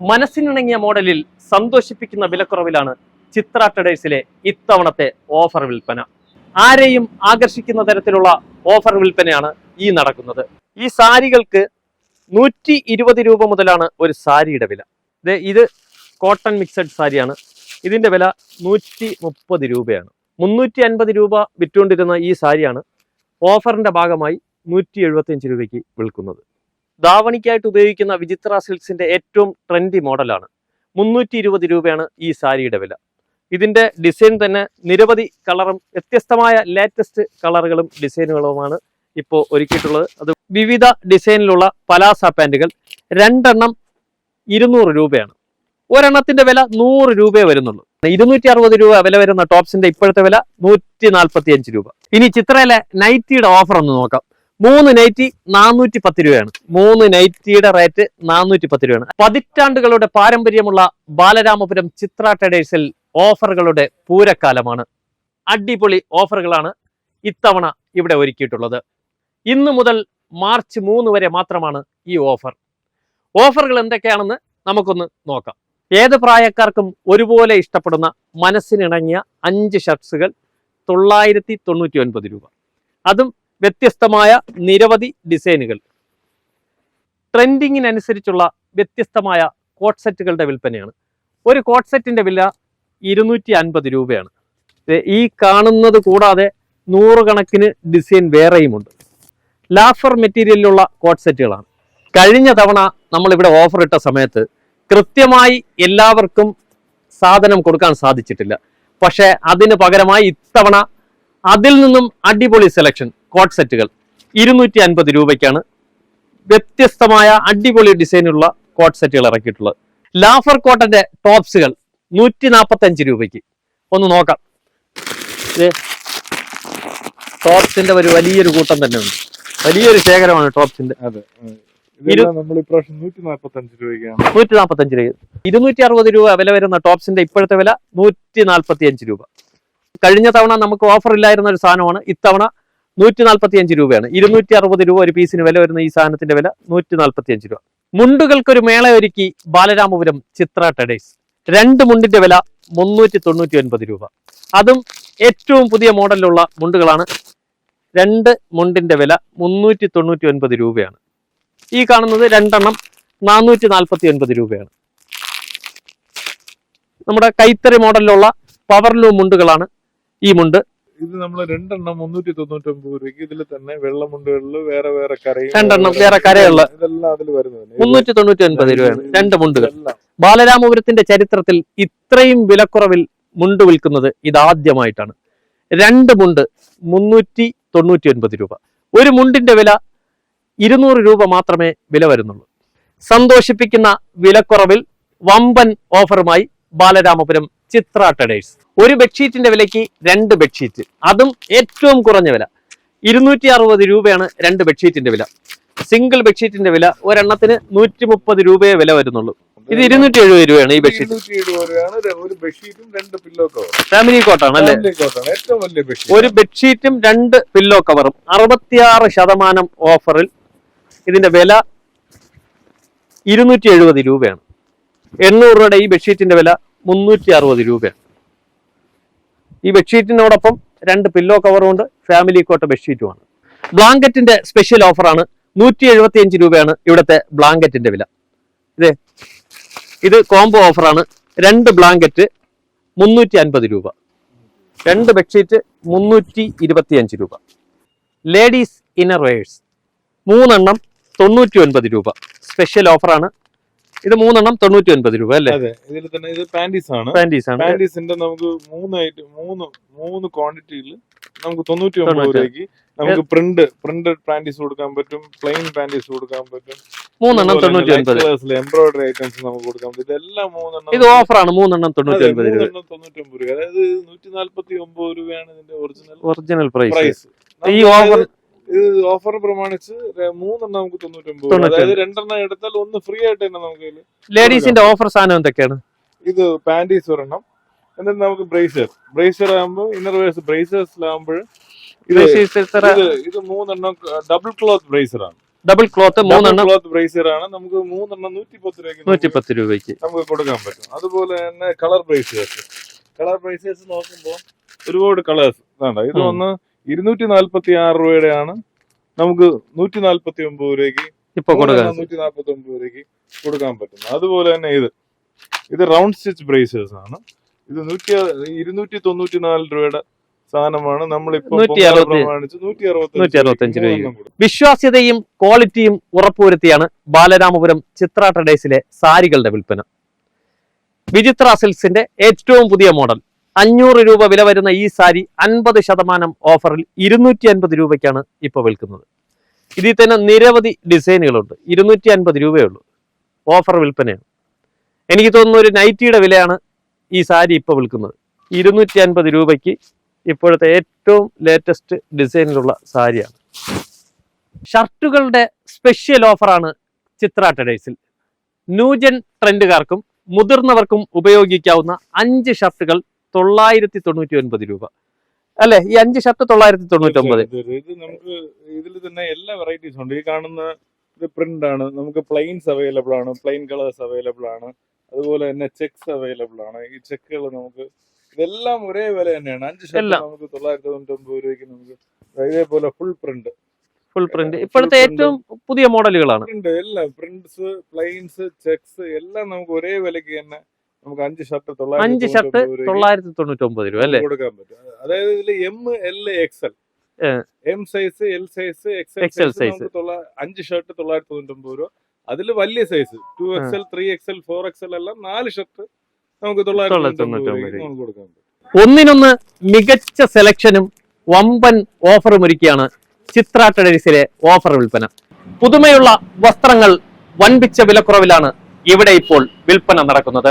മനസ്സിനിണങ്ങിയ മോഡലിൽ സന്തോഷിപ്പിക്കുന്ന വിലക്കുറവിലാണ് ചിത്ര ട്രഡേഴ്സിലെ ഇത്തവണത്തെ ഓഫർ വിൽപ്പന. ആരെയും ആകർഷിക്കുന്ന തരത്തിലുള്ള ഓഫർ വിൽപ്പനയാണ് ഈ നടക്കുന്നത്. ഈ സാരികൾക്ക് നൂറ്റി ഇരുപത് രൂപ മുതലാണ് ഒരു സാരിയുടെ വില. ഇത് കോട്ടൺ മിക്സഡ് സാരിയാണ്. ഇതിന്റെ വില നൂറ്റി മുപ്പത് രൂപയാണ്. മുന്നൂറ്റി അൻപത് രൂപ വിറ്റുകൊണ്ടിരുന്ന ഈ സാരിയാണ് ഓഫറിന്റെ ഭാഗമായി നൂറ്റി എഴുപത്തിയഞ്ച് രൂപയ്ക്ക് വിൽക്കുന്നത്. ധാവണിക്കായിട്ട് ഉപയോഗിക്കുന്ന വിചിത്ര സിൽക്സിന്റെ ഏറ്റവും ട്രെൻഡി മോഡലാണ്. മുന്നൂറ്റി ഇരുപത് രൂപയാണ് ഈ സാരിയുടെ വില. ഇതിന്റെ ഡിസൈൻ തന്നെ നിരവധി കളറും വ്യത്യസ്തമായ ലേറ്റസ്റ്റ് കളറുകളും ഡിസൈനുകളുമാണ് ഇപ്പോൾ ഒരുക്കിയിട്ടുള്ളത്. അത് വിവിധ ഡിസൈനിലുള്ള പലാസ പാന്റുകൾ രണ്ടെണ്ണം ഇരുന്നൂറ് രൂപയാണ്. ഒരെണ്ണത്തിന്റെ വില നൂറ് രൂപയെ വരുന്നുള്ളൂ. ഇരുന്നൂറ്റി അറുപത് രൂപ വില വരുന്ന ടോപ്സിന്റെ ഇപ്പോഴത്തെ വില നൂറ്റി നാൽപ്പത്തി അഞ്ച് രൂപ. ഇനി ചിത്രയിലെ നൈറ്റിയുടെ ഓഫർ ഒന്ന് നോക്കാം. മൂന്ന് നൈറ്റി നാനൂറ്റി പത്ത് രൂപയാണ്. മൂന്ന് നൈറ്റിയുടെ റേറ്റ് നാനൂറ്റി പത്ത് രൂപയാണ്. പതിറ്റാണ്ടുകളുടെ പാരമ്പര്യമുള്ള ബാലരാമപുരം ചിത്ര ട്രേഡേഴ്സിൽ ഓഫറുകളുടെ പൂരക്കാലമാണ്. അടിപൊളി ഓഫറുകളാണ് ഇത്തവണ ഇവിടെ ഒരുക്കിയിട്ടുള്ളത്. ഇന്നു മുതൽ മാർച്ച് മൂന്ന് വരെ മാത്രമാണ് ഈ ഓഫർ ഓഫറുകൾ എന്തൊക്കെയാണെന്ന് നമുക്കൊന്ന് നോക്കാം. ഏത് പ്രായക്കാർക്കും ഒരുപോലെ ഇഷ്ടപ്പെടുന്ന മനസ്സിനിണങ്ങിയ അഞ്ച് ഷർട്ട്സുകൾ തൊള്ളായിരത്തി രൂപ. അതും വ്യത്യസ്തമായ നിരവധി ഡിസൈനുകൾ. ട്രെൻഡിങ്ങിനനുസരിച്ചുള്ള വ്യത്യസ്തമായ കോട്ട് സെറ്റുകളുടെ വിൽപ്പനയാണ്. ഒരു കോട്ട് സെറ്റിന്റെ വില ഇരുന്നൂറ്റി അൻപത് രൂപയാണ് ഈ കാണുന്നത് കൂടാതെ നൂറുകണക്കിന് ഡിസൈൻ വേറെയുമുണ്ട്. ലാഫർ മെറ്റീരിയലിലുള്ള കോട്ട് സെറ്റുകളാണ് കഴിഞ്ഞ തവണ നമ്മളിവിടെ ഓഫർ ഇട്ട സമയത്ത് കൃത്യമായി എല്ലാവർക്കും സാധനം കൊടുക്കാൻ സാധിച്ചിട്ടില്ല. പക്ഷേ അതിന് പകരമായി ഇത്തവണ അതിൽ നിന്നും അടിപൊളി സെലക്ഷൻ. കോട്ട് സെറ്റുകൾ. ഇരുന്നൂറ്റി അൻപത് രൂപയ്ക്കാണ് വ്യത്യസ്തമായ അടിപൊളി ഡിസൈനുള്ള കോട്ട് സെറ്റുകൾ ഇറക്കിയിട്ടുള്ളത്. ലാഫർ കോട്ടന്റെ ടോപ്സുകൾ നൂറ്റി നാൽപ്പത്തി അഞ്ച് രൂപയ്ക്ക്. ഒന്ന് നോക്കാം. ടോപ്സിന്റെ ഒരു വലിയൊരു കൂട്ടം തന്നെ ഉണ്ട്. വലിയൊരു ശേഖരമാണ് ടോപ്സിന്റെ. അതെ നൂറ്റി നാൽപ്പത്തി അഞ്ച് രൂപ ഇരുന്നൂറ്റി അറുപത് രൂപ. വില വരുന്ന ടോപ്സിന്റെ ഇപ്പോഴത്തെ വില നൂറ്റി നാൽപ്പത്തി അഞ്ച് രൂപ. കഴിഞ്ഞ തവണ നമുക്ക് ഓഫർ ഇല്ലായിരുന്ന ഒരു സാധനമാണ്. ഇത്തവണ നൂറ്റി നാൽപ്പത്തി അഞ്ച് രൂപയാണ്. ഇരുന്നൂറ്റി അറുപത് രൂപ ഒരു പീസിന് വില വരുന്ന ഈ സാധനത്തിന്റെ വില നൂറ്റി നാൽപ്പത്തി അഞ്ച് രൂപ മുണ്ടുകൾക്കൊരു മേള ഒരുക്കി ബാലരാമപുരം ചിത്ര ടെഡേഴ്സ് രണ്ട് മുണ്ടിന്റെ വില മുന്നൂറ്റി തൊണ്ണൂറ്റി ഒൻപത് രൂപ. അതും ഏറ്റവും പുതിയ മോഡലിലുള്ള മുണ്ടുകളാണ്. രണ്ട് മുണ്ടിന്റെ വില മുന്നൂറ്റി തൊണ്ണൂറ്റി ഒൻപത് രൂപയാണ്. ഈ കാണുന്നത് രണ്ടെണ്ണം നാനൂറ്റി നാൽപ്പത്തി ഒൻപത് രൂപയാണ്. നമ്മുടെ കൈത്തറി മോഡലിലുള്ള പവർലൂം മുണ്ടുകളാണ് ഈ മുണ്ട്. ഇത് നമ്മൾ രണ്ടെണ്ണം മുന്നൂറ്റി തൊണ്ണൂറ്റി ഒമ്പത് രൂപയ്ക്ക് ഇതിൽ തന്നെ വെള്ളമുണ്ടുകളിൽ വേറെ വേറെ കരയും രണ്ടെണ്ണം വേറെ കരയുള്ള ഇതെല്ലാം അതിൽ വരുന്നത് മുന്നൂറ്റി തൊണ്ണൂറ്റി ഒൻപത് രൂപയാണ്. രണ്ട് മുണ്ടുകൾ. ബാലരാമപുരത്തിന്റെ ചരിത്രത്തിൽ ഇത്രയും വിലക്കുറവിൽ മുണ്ട് വിൽക്കുന്നത് ഇതാദ്യമായിട്ടാണ്. രണ്ട് മുണ്ട് മുന്നൂറ്റി തൊണ്ണൂറ്റി ഒൻപത് രൂപ. ഒരു മുണ്ടിന്റെ വില ഇരുന്നൂറ് രൂപ മാത്രമേ വില വരുന്നുള്ളൂ. സന്തോഷിപ്പിക്കുന്ന വിലക്കുറവിൽ വമ്പൻ ഓഫറുമായി ബാലരാമപുരം ചിത്ര ട്രഡേഴ്സ് ഒരു ബെഡ്ഷീറ്റിന്റെ വിലയ്ക്ക് രണ്ട് ബെഡ്ഷീറ്റ് അതും ഏറ്റവും കുറഞ്ഞ വില. ഇരുന്നൂറ്റി അറുപത് രൂപയാണ് രണ്ട് ബെഡ്ഷീറ്റിന്റെ വില. സിംഗിൾ ബെഡ്ഷീറ്റിന്റെ വില ഒരെണ്ണത്തിന് നൂറ്റി മുപ്പത് രൂപയെ വില വരുന്നുള്ളൂ. ഇത് ഇരുന്നൂറ്റി എഴുപത് രൂപയാണ്. ഈ ബെഡ്ഷീറ്റ് ഫാമിലി കോട്ടാണ് അല്ലേ? ഒരു ബെഡ്ഷീറ്റും രണ്ട് പില്ലോ കവറും അറുപത്തിയാറ് ശതമാനം ഓഫറിൽ ഇതിന്റെ വില ഇരുന്നൂറ്റി എഴുപത് രൂപയാണ്. എണ്ണൂറ് രൂപയുടെ ഈ ബെഡ്ഷീറ്റിന്റെ വില മുന്നൂറ്റി അറുപത് രൂപയാണ്. ഈ ബെഡ്ഷീറ്റിനോടൊപ്പം രണ്ട് പില്ലോ കവറും ഉണ്ട് ഫാമിലി കോട്ട ബെഡ്ഷീറ്റുമാണ്. ബ്ലാങ്കറ്റിന്റെ സ്പെഷ്യൽ ഓഫറാണ് നൂറ്റി എഴുപത്തി അഞ്ച് രൂപയാണ് ഇവിടുത്തെ ബ്ലാങ്കറ്റിന്റെ വില. ഇതേ ഇത് കോംബോ ഓഫറാണ് രണ്ട് ബ്ലാങ്കറ്റ് മുന്നൂറ്റി അൻപത് രൂപ. രണ്ട് ബെഡ്ഷീറ്റ് മുന്നൂറ്റി ഇരുപത്തി അഞ്ച് രൂപ. ലേഡീസ് ഇന്നർ വെയേഴ്സ് മൂന്നെണ്ണം തൊണ്ണൂറ്റി ഒൻപത് രൂപ സ്പെഷ്യൽ ഓഫറാണ് ഇത് മൂന്നെണ്ണം തൊണ്ണൂറ്റി ഒൻപത് രൂപ അല്ലേ? അതെ ഇതിൽ തന്നെ ഇത് പാന്റീസ് ആണ്. പാന്റീസ് ആണ്. പാന്റീസിന്റെ നമുക്ക് മൂന്നായിട്ട് മൂന്ന് മൂന്ന് ക്വാണ്ടിറ്റിയിൽ നമുക്ക് തൊണ്ണൂറ്റി ഒമ്പത് രൂപയ്ക്ക് നമുക്ക് പ്രിന്റ് പ്രിന്റഡ് പാന്റീസ് കൊടുക്കാൻ പറ്റും പ്ലെയിൻ പാന്റീസ് കൊടുക്കാൻ പറ്റും. മൂന്നെണ്ണം തൊണ്ണൂറ്റി ഒൻപത് എംബ്രോയിഡറി ഐറ്റംസ് നമുക്ക് കൊടുക്കാൻ പറ്റും. ഇതെല്ലാം മൂന്നെണ്ണം ഇത് ഓഫറാണ് മൂന്നെണ്ണം തൊണ്ണൂറ്റി ഒൻപത് രൂപ തൊണ്ണൂറ്റി ഒമ്പത് രൂപ. അതായത് നൂറ്റി നാല്പത്തി ഒമ്പത് രൂപയാണ് ഇതിന്റെ ഒറിജിനൽ ഒറിജിനൽ പ്രൈസ് ഈ ഓഫർ ഇത് ഓഫർ പ്രമാണിച്ച് മൂന്നെണ്ണം നമുക്ക് തൊണ്ണൂറ്റൊമ്പത് അതായത് രണ്ടെണ്ണം എടുത്താൽ ഒന്ന് ഫ്രീ ആയിട്ട് തന്നെ നമുക്ക് ലേഡീസിന്റെ ഓഫർ സാധനം എന്തൊക്കെയാണ്? ഇത് പാന്റീസ് ഒരെണ്ണം. എന്നിട്ട് നമുക്ക് ബ്രേസർ ബ്രേസർ ആകുമ്പോൾ ഇന്നർ വേഴ്സ് ബ്രേസേഴ്സിലാകുമ്പോൾ ഇത് ഇത് മൂന്നെണ്ണം ഡബിൾ ക്ലോത്ത് ബ്രേസർ ആണ്. ഡബിൾ ക്ലോത്ത് മൂന്നെണ്ണം. ക്ലോത്ത് ബ്രേസർ ആണ്. നമുക്ക് മൂന്നെണ്ണം നൂറ്റി പത്ത് രൂപയ്ക്ക് നൂറ്റി പത്ത് രൂപയ്ക്ക്. നമുക്ക് കൊടുക്കാൻ പറ്റും. അതുപോലെ തന്നെ കളർ ബ്രേസേഴ്സ് കളർ ബ്രേസേഴ്സ് നോക്കുമ്പോൾ ഒരുപാട് കളേഴ്സ് വേണ്ട ഇത് ഒന്ന് ഇരുന്നൂറ്റി നാല്പത്തി ആറ് രൂപയുടെയാണ് നമുക്ക് നൂറ്റി നാല്പത്തി ഒമ്പത് രൂപയ്ക്ക് ഇപ്പൊ നൂറ്റി നാല്പത്തി ഒമ്പത് രൂപയ്ക്ക് കൊടുക്കാൻ പറ്റുന്നത്. അതുപോലെ തന്നെ ഇത്. ഇത് റൗണ്ട് സ്റ്റിച്ച് ബ്രേസേഴ്സ് ആണ്. ഇത് നൂറ്റി ഇരുന്നൂറ്റി തൊണ്ണൂറ്റി നാല് രൂപയുടെ സാധനമാണ്. നമ്മളിപ്പോ. വിശ്വാസ്യതയും ക്വാളിറ്റിയും ഉറപ്പുവരുത്തിയാണ് ബാലരാമപുരം ചിത്ര ട്രഡേഴ്സിലെ സാരികളുടെ വിൽപ്പന. വിചിത്ര സിൽസിന്റെ ഏറ്റവും പുതിയ മോഡൽ അഞ്ഞൂറ് രൂപ വില വരുന്ന ഈ സാരി അൻപത് ശതമാനം ഓഫറിൽ ഇരുന്നൂറ്റി അൻപത് രൂപയ്ക്കാണ് ഇപ്പോൾ വിൽക്കുന്നത്. ഇതിൽ തന്നെ നിരവധി ഡിസൈനുകളുണ്ട്. ഇരുന്നൂറ്റി അൻപത് രൂപയേ ഉള്ളൂ. ഓഫർ വിൽപ്പനയാണ്. എനിക്ക് തോന്നുന്ന ഒരു നൈറ്റിയുടെ വിലയാണ് ഈ സാരി ഇപ്പോൾ വിൽക്കുന്നത്. ഇരുന്നൂറ്റി അൻപത് രൂപയ്ക്ക് ഇപ്പോഴത്തെ ഏറ്റവും ലേറ്റസ്റ്റ് ഡിസൈനിലുള്ള സാരിയാണ്. ഷർട്ടുകളുടെ സ്പെഷ്യൽ ഓഫറാണ് ചിത്ര ടെഡേഴ്സിൽ ന്യൂജൻ ട്രെൻഡുകാർക്കും മുതിർന്നവർക്കും ഉപയോഗിക്കാവുന്ന അഞ്ച് ഷർട്ടുകൾ തൊള്ളായിരത്തി തൊണ്ണൂറ്റി ഒൻപത് രൂപ. അല്ലെ? ഈ അഞ്ച് ഷർട്ട് തൊള്ളായിരത്തി തൊണ്ണൂറ്റി ഒമ്പത് ഇത് നമുക്ക് ഇതിൽ തന്നെ എല്ലാ വെറൈറ്റീസ് ഉണ്ട്. ഈ കാണുന്ന പ്രിന്റ് ആണ്. നമുക്ക് പ്ലെയിൻസ് അവൈലബിൾ ആണ്. പ്ലെയിൻ കളേഴ്സ് അവൈലബിൾ ആണ്. അതുപോലെ തന്നെ ചെക്സ് അവൈലബിൾ ആണ്. ഈ ചെക്കുകൾ നമുക്ക് ഇതെല്ലാം ഒരേ വില തന്നെയാണ്. അഞ്ച് ഷർട്ട്. നമുക്ക് തൊള്ളായിരത്തി തൊണ്ണൂറ്റി ഒമ്പത് രൂപയ്ക്ക് നമുക്ക് ഇതേപോലെ ഫുൾ പ്രിന്റ് ഫുൾ പ്രിന്റ് ഇപ്പോഴത്തെ ഏറ്റവും പുതിയ മോഡലുകളാണ്. പ്രിന്റ് എല്ലാം. പ്രിന്റ്സ് പ്ലെയിൻസ് ചെക്സ് എല്ലാം നമുക്ക് ഒരേ വിലക്ക് തന്നെ നമുക്ക് അഞ്ച് ഷർട്ട് അഞ്ച് ഷർട്ട് തൊള്ളായിരത്തി തൊണ്ണൂറ്റി ഒമ്പത് രൂപ അല്ലേ? കൊടുക്കാൻ പറ്റും. അതായത് ഇതിൽ M L X L M size L size X XL L size അഞ്ച് ഷർട്ട് തൊള്ളായിരത്തി തൊണ്ണൂറ്റി ഒമ്പത് രൂപ. അതിൽ വലിയ size two X L three X L four X L എല്ലാം നാല് ഷർട്ട് നമുക്ക് തൊള്ളായിരത്തി തൊണ്ണൂറ്റി കൊടുക്കാൻ പറ്റും. ഒന്നിനൊന്ന് മികച്ച സെലക്ഷനും വമ്പൻ ഓഫറും ഒരുക്കിയാണ് ചിത്ര ട്രഡേഴ്സിലെ ഓഫർ വിൽപ്പന. പുതുമയുള്ള വസ്ത്രങ്ങൾ വൻപിച്ച വിലക്കുറവിലാണ് ഇവിടെ ഇപ്പോൾ വിൽപ്പന നടക്കുന്നത്.